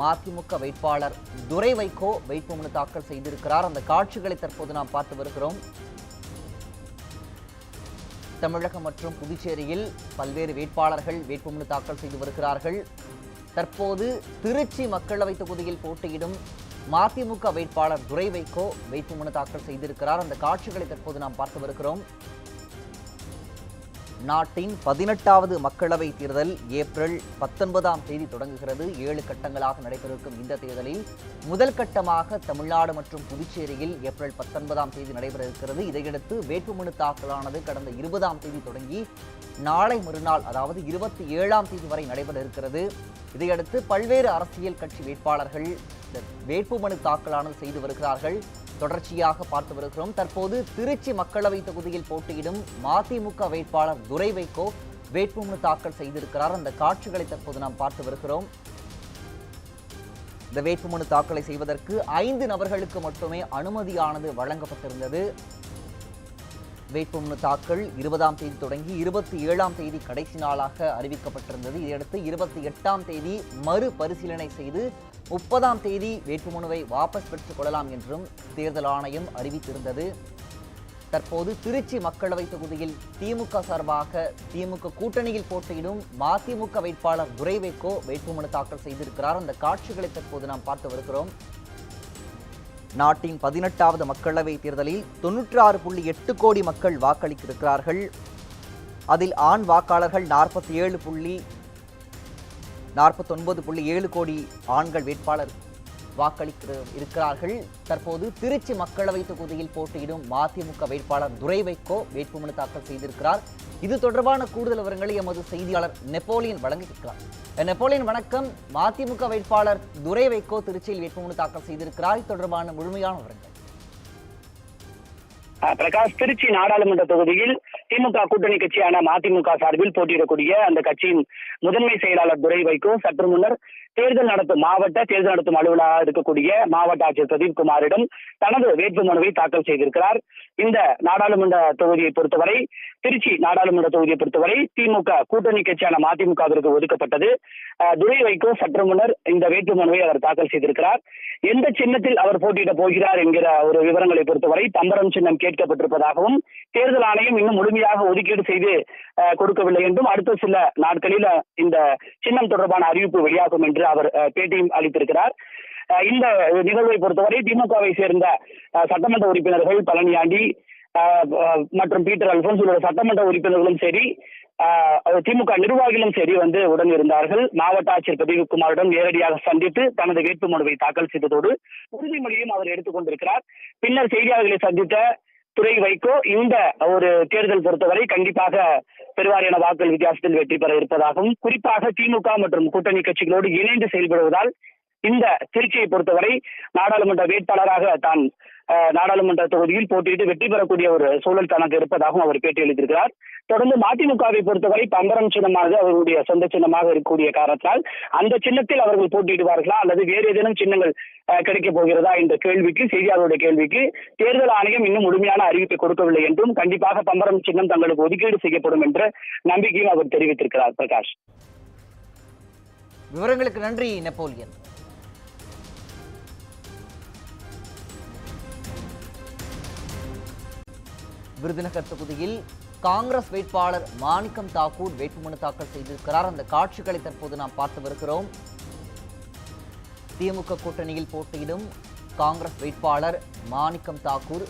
மதிமுக வேட்பாளர் துரை வைகோ வேட்புமனு தாக்கல் செய்திருக்கிறார். அந்த காட்சிகளை தற்போது நாம் பார்த்து வருகிறோம். தமிழகம் மற்றும் புதுச்சேரியில் பல்வேறு வேட்பாளர்கள் வேட்புமனு தாக்கல் செய்து வருகிறார்கள். தற்போது திருச்சி மக்களவை தொகுதியில் போட்டியிடும் மதிமுக வேட்பாளர் துரை வைகோ வேட்புமனு தாக்கல் செய்திருக்கிறார். அந்த காட்சிகளை தற்போது நாம் பார்த்து வருகிறோம். நாட்டின் பதினெட்டாவது மக்களவை தேர்தல் ஏப்ரல் பத்தொன்பதாம் தேதி தொடங்குகிறது. ஏழு கட்டங்களாக நடைபெறவிருக்கும் இந்த தேர்தலில் முதல் கட்டமாக தமிழ்நாடு மற்றும் புதுச்சேரியில் ஏப்ரல் பத்தொன்பதாம் தேதி நடைபெற இருக்கிறது. இதையடுத்து வேட்புமனு தாக்கலானது கடந்த இருபதாம் தேதி தொடங்கி நாளை மறுநாள் அதாவது இருபத்தி ஏழாம் தேதி வரை நடைபெற இருக்கிறது. இதையடுத்து பல்வேறு அரசியல் கட்சி வேட்பாளர்கள் இந்த வேட்புமனு தாக்கலானது செய்து வருகிறார்கள். தொடர்ச்சியாக பார்த்து வருகிறோம். தற்போது திருச்சி மக்களவை தொகுதியில் போட்டியிடும் மதிமுக வேட்பாளர் துரை வைகோ வேட்புமனு தாக்கல் செய்திருக்கிறார். அந்த காட்சிகளை தற்போது நாம் பார்த்து வருகிறோம். இந்த வேட்புமனு தாக்கலை செய்வதற்கு ஐந்து நபர்களுக்கு மட்டுமே அனுமதியானது வழங்கப்பட்டிருந்தது. வேட்புமனு தாக்கல் இருபதாம் தேதி தொடங்கி இருபத்தி ஏழாம் தேதி கடைசி நாளாக அறிவிக்கப்பட்டிருந்தது. இதையடுத்து இருபத்தி எட்டாம் தேதி மறுபரிசீலனை செய்து முப்பதாம் தேதி வேட்புமனுவை வாபஸ் பெற்றுக் கொள்ளலாம் என்றும் தேர்தல் ஆணையம் அறிவித்திருந்தது. தற்போது திருச்சி மக்களவை தொகுதியில் திமுக சார்பாக திமுக கூட்டணியில் போட்டியிடும் மதிமுக வேட்பாளர் துரைவேக்கோ வேட்புமனு தாக்கல் செய்திருக்கிறார். அந்த காட்சிகளை தற்போது நாம் பார்த்து வருகிறோம். நாட்டின் பதினெட்டாவது மக்களவை தேர்தலில் தொன்னூற்றி ஆறு புள்ளி எட்டு கோடி மக்கள் வாக்களித்திருக்கிறார்கள். அதில் ஆண் வாக்காளர்கள் நாற்பத்தி ஏழு புள்ளி நாற்பத்தொன்பது புள்ளி ஏழு கோடி ஆண்கள் வேட்பாளர் வாக்களிக்கிற இருக்கிறார்கள். தற்போது திருச்சி மக்களவை தொகுதியில் போட்டியிடும் மதிமுக வேட்பாளர் துரை வைகோ வேட்புமனு தாக்கல் செய்திருக்கிறார். இது தொடர்பான கூடுதல் விவரங்களை எமது செய்தியாளர் நெப்போலியன் வழங்கியிருக்கிறார் நெப்போலியன் வணக்கம். மதிமுக வேட்பாளர் துரை வைகோ திருச்சியில் வேட்புமனு தாக்கல் செய்திருக்கிறார். இது தொடர்பான முழுமையான விவரங்கள். பிரகாஷ் திருச்சி நாடாளுமன்ற தொகுதியில் திமுக கூட்டணி கட்சியான மதிமுக சார்பில் போட்டியிடக்கூடிய அந்த கட்சியின் முதன்மை செயலாளர் துரை வைகோ சற்று முன்னர் தேர்தல் நடத்தும் மாவட்ட தேர்தல் நடத்தும் அலுவலராக இருக்கக்கூடிய மாவட்ட ஆட்சியர் பிரதீப் குமாரிடம் தனது வேட்புமனுவை தாக்கல் செய்திருக்கிறார். இந்த நாடாளுமன்ற தொகுதியை பொறுத்தவரை திருச்சி நாடாளுமன்ற தொகுதியை பொறுத்தவரை திமுக கூட்டணி கட்சியான மதிமுகவிற்கு ஒதுக்கப்பட்டது. துரை வைகோ சற்று முன்னர் இந்த வேட்புமனுவை அவர் தாக்கல் செய்திருக்கிறார். எந்த சின்னத்தில் அவர் போட்டியிட போகிறார் என்கிற ஒரு விவரங்களை பொறுத்தவரை தம்பரம் சின்னம் கேட்கப்பட்டிருப்பதாகவும் தேர்தல் ஆணையம் இன்னும் முழுமையாக ஒதுக்கீடு செய்து கொடுக்கவில்லை என்றும் அடுத்த சில நாட்களில் இந்த சின்னம் தொடர்பான அறிவிப்பு வெளியாகும் என்று அவர் பேட்டியும் அளித்திருக்கிறார். இந்த நிகழ்வை பொறுத்தவரை திமுகவை சேர்ந்த சட்டமன்ற உறுப்பினர்கள் பழனியாண்டி மற்றும் பீட்டர் அல்போன்ஸ் உள்ளிட்ட சட்டமன்ற உறுப்பினர்களும் சரி திமுக நிர்வாகிகளும் சரி வந்து உடன் இருந்தார்கள். மாவட்ட ஆட்சியர் பிரதீப்குமாரிடம் நேரடியாக சந்தித்து தனது வேட்புமனுவை தாக்கல் செய்ததோடு உறுதிமொழியும் அவர் எடுத்துக் கொண்டிருக்கிறார். பின்னர் செய்தியாளர்களை சந்தித்த துறை வைகோ இந்த ஒரு தேர்தல் பொறுத்தவரை கண்டிப்பாக பெருவாரியான வாக்குகள் வித்தியாசத்தில் வெற்றி பெற இருப்பதாகவும் குறிப்பாக திமுக மற்றும் கூட்டணி கட்சிகளோடு இணைந்து செயல்படுவதால் இந்த திருச்சியை பொறுத்தவரை நாடாளுமன்ற வேட்பாளராக தான் நாடாளுமன்ற தொகுதியில் போட்டியிட்டு வெற்றி பெறக்கூடிய ஒரு சூழல் தனக்கு இருப்பதாகவும் அவர் பேட்டியளித்திருக்கிறார் தொடர்ந்து மதிமுகவை பொறுத்தவரை பம்பரம் சின்னமாக அவருடைய சொந்த சின்னமாக இருக்கக்கூடிய காரணத்தால் அந்த சின்னத்தில் அவர்கள் போட்டியிடுவார்களா அல்லது வேறு ஏதேனும் சின்னங்கள் கிடைக்கப் போகிறதா என்ற கேள்விக்கு செய்தியாளருடைய கேள்விக்கு தேர்தல் ஆணையம் இன்னும் முழுமையான அறிவிப்பை கொடுக்கவில்லை என்றும் கண்டிப்பாக பம்பரம் சின்னம் தங்களுக்கு ஒதுக்கீடு செய்யப்படும் என்ற நம்பிக்கையும் அவர் தெரிவித்திருக்கிறார் பிரகாஷ். விவரங்களுக்கு நன்றி நெப்போலியன். விருதுநகர் தொகுதியில் காங்கிரஸ் வேட்பாளர் மாணிக்கம் தாக்கூர் வேட்புமனு தாக்கல் செய்திருக்கிறார். அந்த காட்சிகளை தற்போது நாம் பார்த்து வருகிறோம் திமுக கூட்டணியில் போட்டியிடும் காங்கிரஸ் வேட்பாளர் மாணிக்கம் தாக்கூர்.